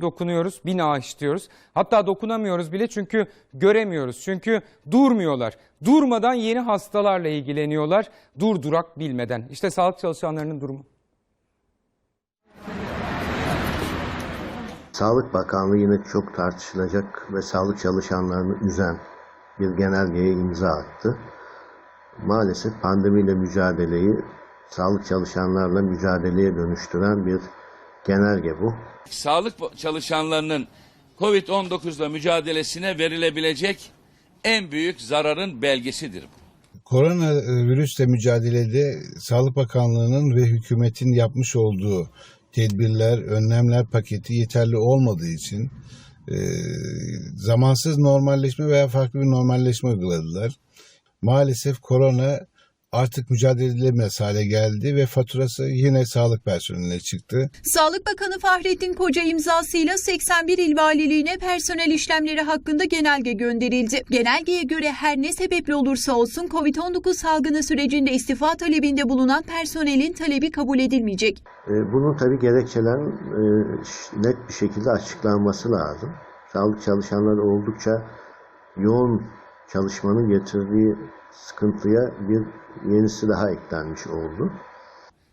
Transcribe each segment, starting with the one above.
dokunuyoruz, bina işliyoruz. Hatta dokunamıyoruz bile çünkü göremiyoruz. Çünkü durmuyorlar. Durmadan yeni hastalarla ilgileniyorlar. Durdurak bilmeden. İşte sağlık çalışanlarının durumu. Sağlık Bakanlığı yine çok tartışılacak ve sağlık çalışanlarını üzen bir genelgeye imza attı. Maalesef pandemiyle mücadeleyi sağlık çalışanlarla mücadeleye dönüştüren bir genelge bu. sağlık çalışanlarının Covid-19'la mücadelesine verilebilecek en büyük zararın belgesidir bu. Koronavirüsle mücadelede Sağlık Bakanlığı'nın ve hükümetin yapmış olduğu tedbirler, önlemler paketi yeterli olmadığı için e, zamansız normalleşme veya farklı bir normalleşme uyguladılar. Maalesef korona artık mücadele edilemez hale geldi ve faturası yine sağlık personeline çıktı. Sağlık Bakanı Fahrettin Koca imzasıyla 81 il valiliğine personel işlemleri hakkında genelge gönderildi. Genelgeye göre her ne sebeple olursa olsun COVID-19 salgını sürecinde istifa talebinde bulunan personelin talebi kabul edilmeyecek. E, Bunun tabi gerekçelerin e, net bir şekilde açıklanması lazım. Sağlık çalışanları oldukça yoğun çalışmanın getirdiği sıkıntıya bir yenisi daha eklenmiş oldu.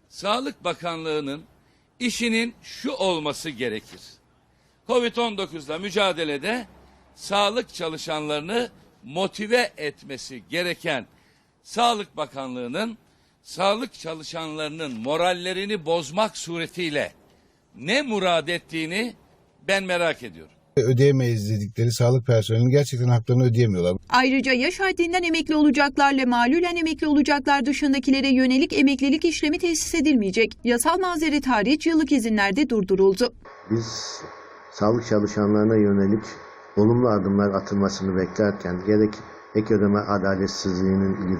Sağlık Bakanlığı'nın işinin şu olması gerekir. Covid-19'la mücadelede sağlık çalışanlarını motive etmesi gereken Sağlık Bakanlığı'nın sağlık çalışanlarının morallerini bozmak suretiyle ne murad ettiğini ben merak ediyorum. Ödeyemeyiz dedikleri sağlık personelinin gerçekten haklarını ödeyemiyorlar. Ayrıca yaş haddinden emekli olacaklarla malulen emekli olacaklar dışındakilere yönelik emeklilik işlemi tesis edilmeyecek. Yasal mazeret hariç yıllık izinlerde durduruldu. Biz sağlık çalışanlarına yönelik olumlu adımlar atılmasını beklerken gerek ek ödeme adaletsizliğinin giderilmesi,